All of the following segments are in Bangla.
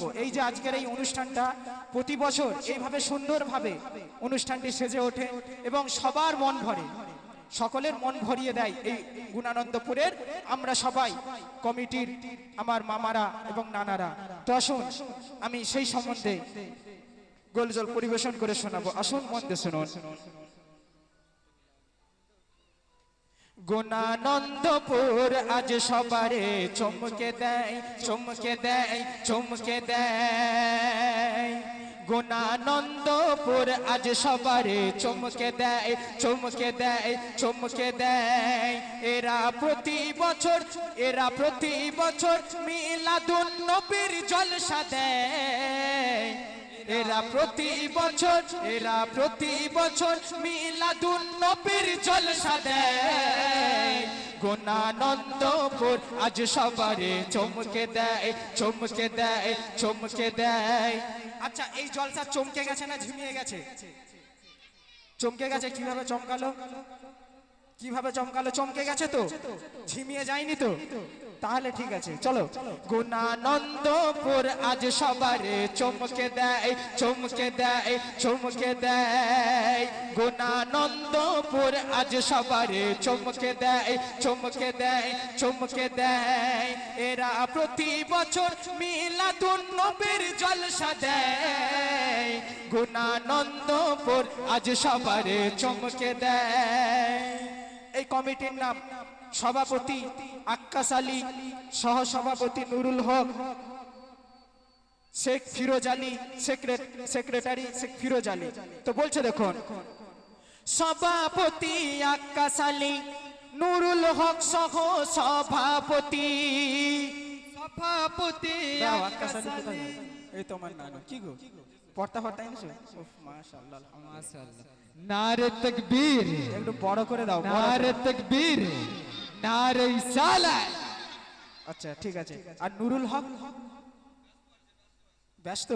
শোনাবো এই যে আজকের এই অনুষ্ঠানটা, প্রতি বছর এইভাবে সুন্দরভাবে অনুষ্ঠানটি সেজে ওঠে এবং সবার মন ভরে, সকলের মন ভরিয়ে দেয় এই গুণানন্দপুরের। আমরা সবাই কমিটির আমার মামারা এবং নানারা। তো আসুন, আমি সেই সম্বন্ধে গোলজল পরিবেশন করে শোনাবো। আসুন মন দিয়ে শুনুন। গুণানন্দপুর আজ সবারে চমকে দেয় চমকে দেয় চমকে দেয়। গুণানন্দপুর আজ সবারে চমকে দেয় চমকে দেয় চমকে দেয়। এরা প্রতি বছর, এরা প্রতি বছর মিলাদুন নবীর জলসা দেয়। এরা প্রতি বছর, এরা প্রতি বছর মিলাদুন নবীর জলসা দেয়। গুণানন্দপুর আজ সবারে চমকে দেয় চমকে দেয় চমকে দেয়। আচ্ছা এই জলসা চমকে গেছে না ঝিমিয়ে গেছে? চমকে গেছে, কীভাবে চমকালো? কীভাবে চমকালো? চমকে গেছে তো? ঝিমিয়ে যায়নি তো? তাহলে ঠিক আছে, চলো। গুণানন্দপুর আজ সবারে চমকে দেয় চমকে দেয় চমকে দেয়। গুণানন্দপুর আজ সবারে চমকে দেয় চমকে দেয় চমকে দেয়। এরা প্রতি বছর মিলাদুন নবীর জলসা দেয়। গুণানন্দপুর আজ সবারে চমকে দেয়। এই কমিটির নাম সভাপতি আক্কাস আলী সহ সভাপতি নুরুল হক শেখ ফিরোজ আলী সেক্রেটারি শেখ ফিরোজ আলী। তো বলছে দেখুন সভাপতি আক্কাস আলী নুরুল হক সহ সভাপতি। সভাপতি এই তোমার নানু। কি গো? পড়তা পড়তা এনেছো? মাশাআল্লাহ আলহামদুলিল্লাহ। নারে তকবীর। একটু বড় করে দাও। নারে তকবীর। নারে আচ্ছা ঠিক আছে। আর নুরুল হক? ব্যস্ত?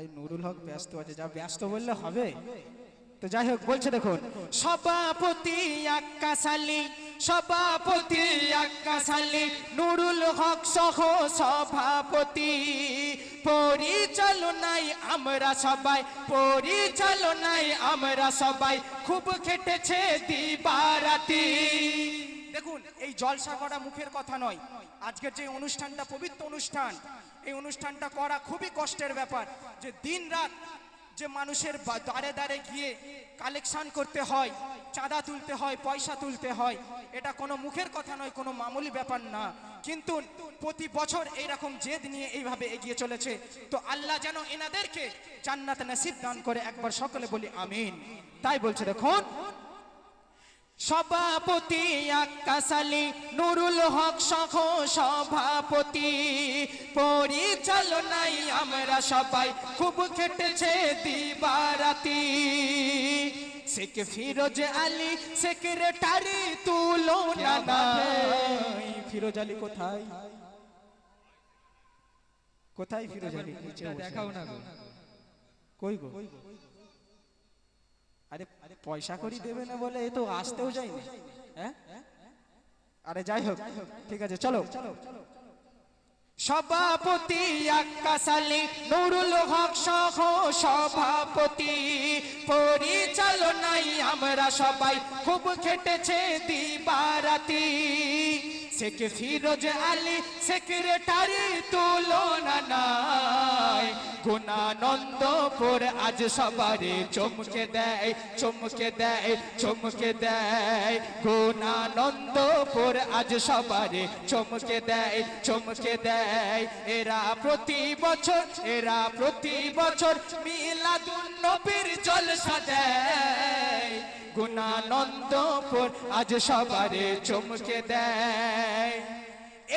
এই নুরুল হক ব্যস্ত আছে যা ব্যস্ত বললে হবে। তো যাই হোক বলছে দেখুন। সভাপতি আক্কাস আলী সভাপতি আক্কাস আলী নুরুল হক সহ সভাপতি। পরিচালনায় আমরা সবাই পরিচালনায় আমরা সবাই খুব খেটেছে দিবারাতি। দেখুন, এই জলসা করা মুখের কথা নয়। আজকের যে অনুষ্ঠানটা পবিত্র অনুষ্ঠান, এই অনুষ্ঠানটা করা খুবই কষ্টের ব্যাপার। যে দিন রাত যে মানুষের দ্বারে দ্বারে গিয়ে কালেকশন করতে হয়, চাঁদা তুলতে হয়, পয়সা তুলতে হয়, এটা কোনো মুখের কথা নয়, কোনো মামুলি ব্যাপার না। কিন্তু প্রতি বছর এইরকম জেদ নিয়ে এইভাবে এগিয়ে চলেছে। তো আল্লাহ যেন এনাদেরকে জান্নাত নসিব দান করে একবার সকলে বলি আমিন। তাই বলছে, দেখুন সভাপতি আক্কাস আলী নুরুল হক সহ সভাপতি। পরিচালনায় আমরা সবাই খুব খেটেছে দিবারাতি। শেখ ফিরোজ আলী সেক্রেটারি নাই। ফিরোজ আলী কোথায়? কোথায় ফিরোজ আলী? দেখাও। না গো? কই গো? আরে পয়সা করি দেবে না বলে তো আসতেও যায়নি। হ্যাঁ? আরে যাই হোক, ঠিক আছে, চলো। সভাপতি আক্কাস আলী, নুরুল হক সহ সভাপতি, পরিচালনায় আমরা সবাই খুব খেটেছে দিবারাতি। শেখ ফিরোজ আলী, সেক্রেটারি তুলনা নাই। গুণানন্দপুর আজ সবারে চমকে দেয় চমকে দেয় চমকে দেয়। গুণানন্দপুর আজ সবারে চমকে দেয় চমকে দেয়। এরা প্রতি বছর, এরা প্রতি বছর মিলাদুন নবীর জলসা দেয়। গুণানন্দপুর আজ সবারে চমকে দেয়।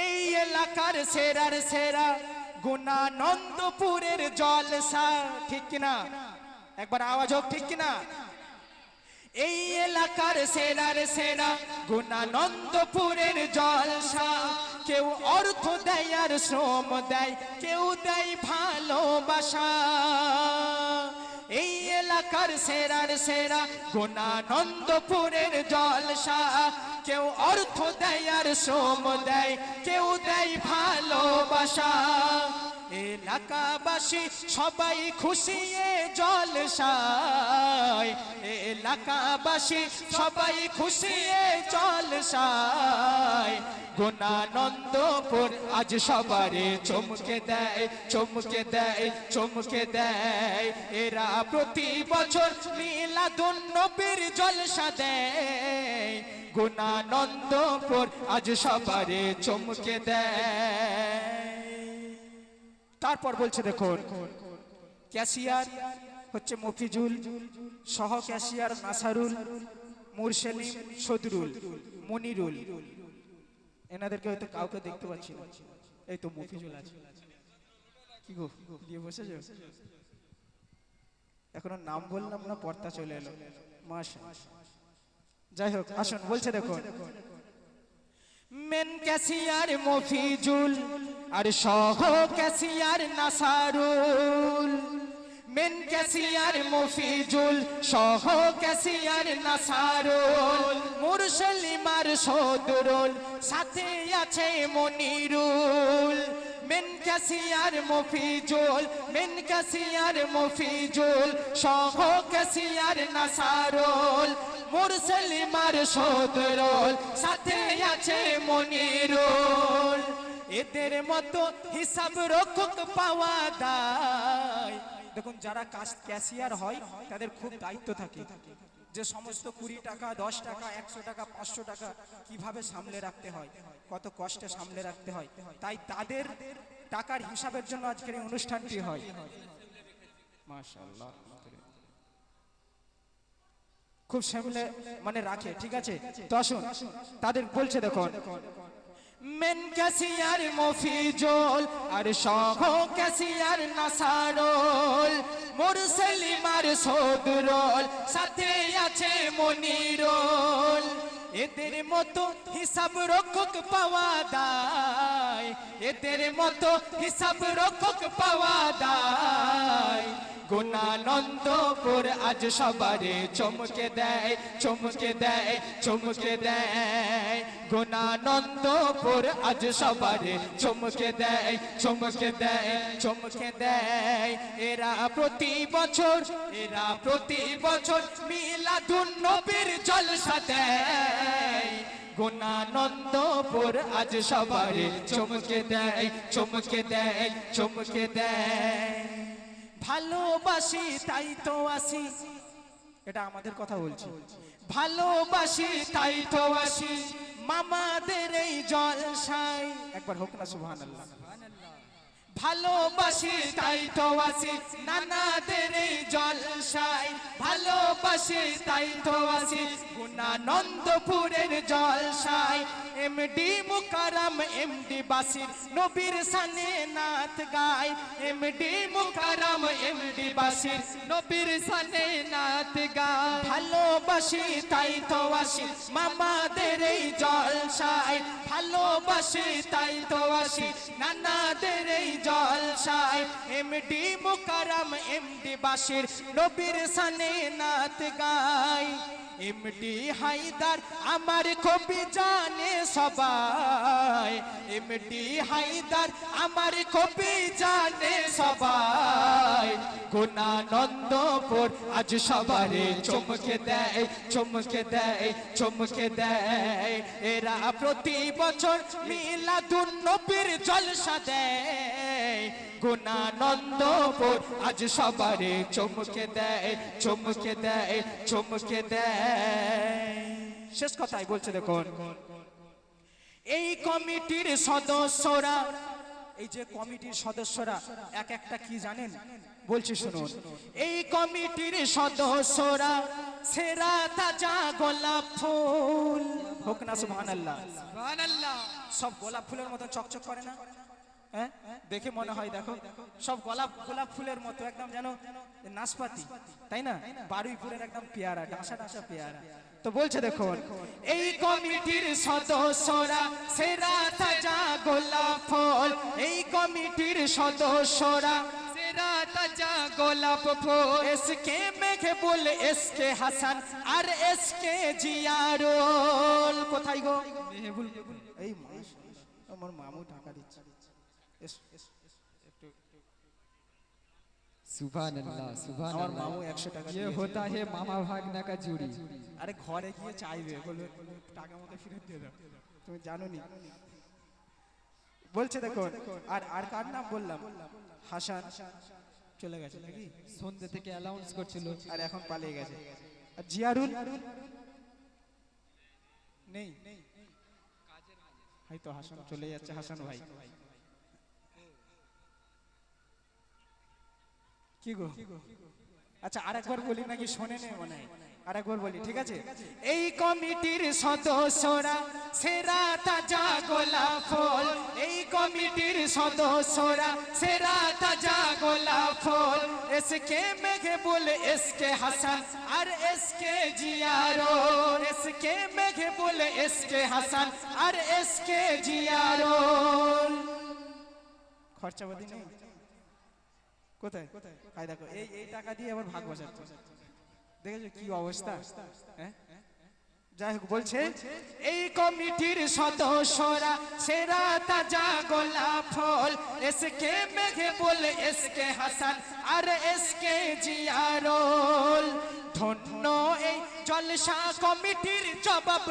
এই এলাকার সেরার সেরা গুণানন্দপুরের জলসা, ঠিক কিনা? একবার আওয়াজ হোক, ঠিক কিনা? এই এলাকার সেরার সেরা গুণানন্দপুরের জলসা, কেউ অর্থ দেয় আর শ্রম দেয়, কেউ দেয় ভালোবাসা। এই এলাকার সেরার সেরা গুণানন্দপুরের জলসা। কেউ অর্থ দেয় আর সোম দেয়, কেউ দেয় ভালোবাসা। এলাকাবাসী সবাই খুশি, এ জলসায়। এলাকাবাসী সবাই খুশি, এ জলসায়। গুণানন্দপুর আজ সবারে চমকে দেয় চমকে দেয় চমকে দেয়। এরা প্রতি বছর মিলাদুন নবীর জলসা দেয়। গুণানন্দপুর আজ সবারে চমকে দেয়। তারপর বলছে, দেখুন, ক্যাশিয়ার হচ্ছে মফিজুল, সহ ক্যাশিয়ার নাসারুল মুরসেলিম সদরুল, মনিরুল। এনাদেরকে হয়তো কাউকে দেখতে পাচ্ছি না। এই তো মফিজুল আছে। কি গো, দিয়ে এখনও নাম বললাম না, পর্দা চলে এলো। মাসা যাই হোক, আসুন, বলছে, দেখুন। মেন ক্যাশিয়ার মফিজুল আর সহ cashier Nasarul. Main cashier Mofijul, সহ ক্যাশিয়ার নাসারুল। মুরসলিমার সদরুল, সাথে আছে Monirul. Main cashier Mofijul, main cashier Mofijul, সহ ক্যাশিয়ার নাসারুল। মুরসলিমার সদরুল সাথে আছে মনিরুল। এদের মতো হিসাব রক্ষক পাওয়া দায় দেখুন, যারা ক্যাশিয়ার হয়, তাদের খুব দায়িত্ব থাকে। যে সমস্ত কুড়ি টাকা, দশ টাকা, একশো টাকা, পাঁচশো টাকা কীভাবে সামলে রাখতে হয়, কত কষ্টে সামলে রাখতে হয়, তাই তাদের টাকার হিসাবের জন্য আজকের এই অনুষ্ঠানটি হয়। মাশাআল্লাহ। খুব সামলে মানে রাখে, ঠিক আছে? তো আসুন, তাদের বলছে দেখুন। মেন ক্যাসিয়ার মফিজল আর সহ ক্যাসিয়ার নাসারুল, মুরসলিমার সদরুল, সাথে আছে মনিরুল। এদের মতো হিসাব রক্ষক পাওয়া দায় এদের মতো হিসাব রক্ষক পাওয়া দায় গুণানন্দপুর আজ সবারে চমকে দেয় চমকে দেয় চমকে দেয়। গুণানন্দপুর আজ সবারে চমকে দেয় চমকে দেয় চমকে দেয়। এরা প্রতি বছর, এরা প্রতি বছর মিলাদুন নবীর জলসা দেয়। গুণানন্দপুর আজ সবারে চমকে দেয় চমকে দেয় চমকে দেয়। ভালোবাসি, তাই তো আসি। এটা আমাদের কথা বলছি। ভালোবাসি, তাই তো আসি। মামাদের এই জলসাই একবার হোক না সুবহান আল্লাহ ভালোবাসি, তাই তো আসি নানাদের এই জলসায়। ভালোবাসি, তাই তো আসি গুণানন্দপুরের জলসায়। এমডি মুকারম এমডি বাসির নবীর সানে নাথ গায়। এমডি মুকারম এমডি বাসির নবীর সানে নাথ গায়। ভালোবাসি, তাই তো আসি মামাদের এই জলসায়। ভালোবাসি, তাই তো আসি নানাদের এই জলসায়, এমডি মুকারম এমডি বাসির নবীর সানে নাথ গায়। এমডি হায়দার আমার কবি জানে সবাই। এমডি হায়দার আমার কবি জানে সবাই। গুণানন্দপুর আজ সবারে চমকে দেয় চমকে দেয় চমকে দেয়। এরা প্রতি বছর মিলাদুন নবীর জলসা দেয়। গুণানন্দপুর। আজ সবারে চমকে দেয় চমকে দেয় চমকে দেয়। শেষ কথাই বলছে দেখুন। এই কমিটির সদস্যরা এই যে কমিটির সদস্যরা এক একটা কি জানেন? বলছি শুনুন। এই কমিটির সদস্যরা সেরা তাজা গোলাপ ফুল। হোক না সুবহানাল্লাহ। সব গোলাপ ফুলের মতো চকচক করে না? হ্যাঁ? দেখে মনে হয় দেখো সব গোলাপ গোলাপ ফুলের মতো একদম যেন নাশপাতি তাই না? বারুইপুরের একদম পেয়ারা ডাঁসা ডাঁসা পেয়ারা। তো বলছে দেখুন এই কমিটির সদস্যরা সেরা তাজা গোলাপ ফল। এই কমিটির সদস্যরা সেরা তাজা গোলাপ ফুল। এসকে মেঘে বলে এসকে হাসান আর এসকে জিয়ারুল। কোথায় গো? এই মাস আমার মামু টাকা দিচ্ছে। এস, এস, এস, একটু सुभान अल्लाह सुभान আমার अल्लाह মামু একশো টাকা ये দিয়েছে। होता है मामा भागना का जुड़ी আরে ঘরে গিয়ে চাইবে বলবে টাকা আমাকে ফেরত দিয়ে দাও তুমি জানো নি বলছে দেখো আর আর কার নাম বললাম হাসান চলে গেছে নাকি সন্ধ্যে থেকে অ্যালাউন্স করছিল আর এখন পালিয়ে গেছে আর জিয়ারুল নেই হয়তো হাসান চলে যাচ্ছে হাসান ভাই কি গো? আচ্ছা আরেকবার বলি নাকি শোনে নে মনে আরেকবার বলি, ঠিক আছে? এই কমিটির সদস্যরা সেরা তাজা গোলাপ ফুল। এই কমিটির সদস্যরা সেরা তাজা গোলাপ ফুল। এসকে মেঘে বলে এসকে হাসান আর এসকে জিয়ারো। এসকে মেঘে বলে এসকে হাসান আর এসকে জিয়ারো। খরচাপাতি নেই? কোথায়? আয় দেখো, এই এই টাকা দিয়ে আবার ভাগ বসাচ্ছে দেখেছ কি অবস্থা? হ্যাঁ? যাই হোক, বলছে, এই কমিটির সদস্যরা সেরা তাজা গোলাপ ফল এসকে মেঘে বলে এসকে হাসান আর এসকে জিয়ারল। ধন্য এই জলসা কমিটির জবাব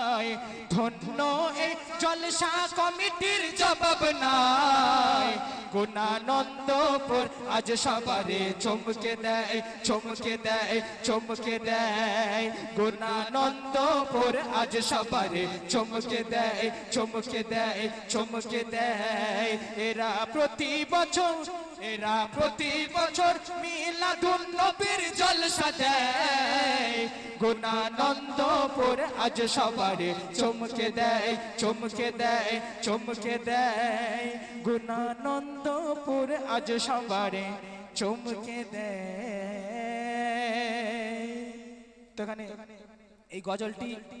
নাই। ধন্য এই জলসা কমিটির জবাব নাই। গুণানন্দপুর আজ সবারে চমকে দেয় চমকে দেয় চমকে দেয়। গুণানন্দপুর আজ সবারে চমকে দেয় চমকে দেয় চমকে দেয়। এরা প্রতি বছর এরা প্রতি বছর মিলাদুন নবীর জলসা দেয় গুণানন্দপুর আজ সবারে চমকে দেয় চমকে দেয় চমকে দেয়। গুণানন্দপুর আজ সবারে চমকে দেয়। তো এখানে এই গজলটি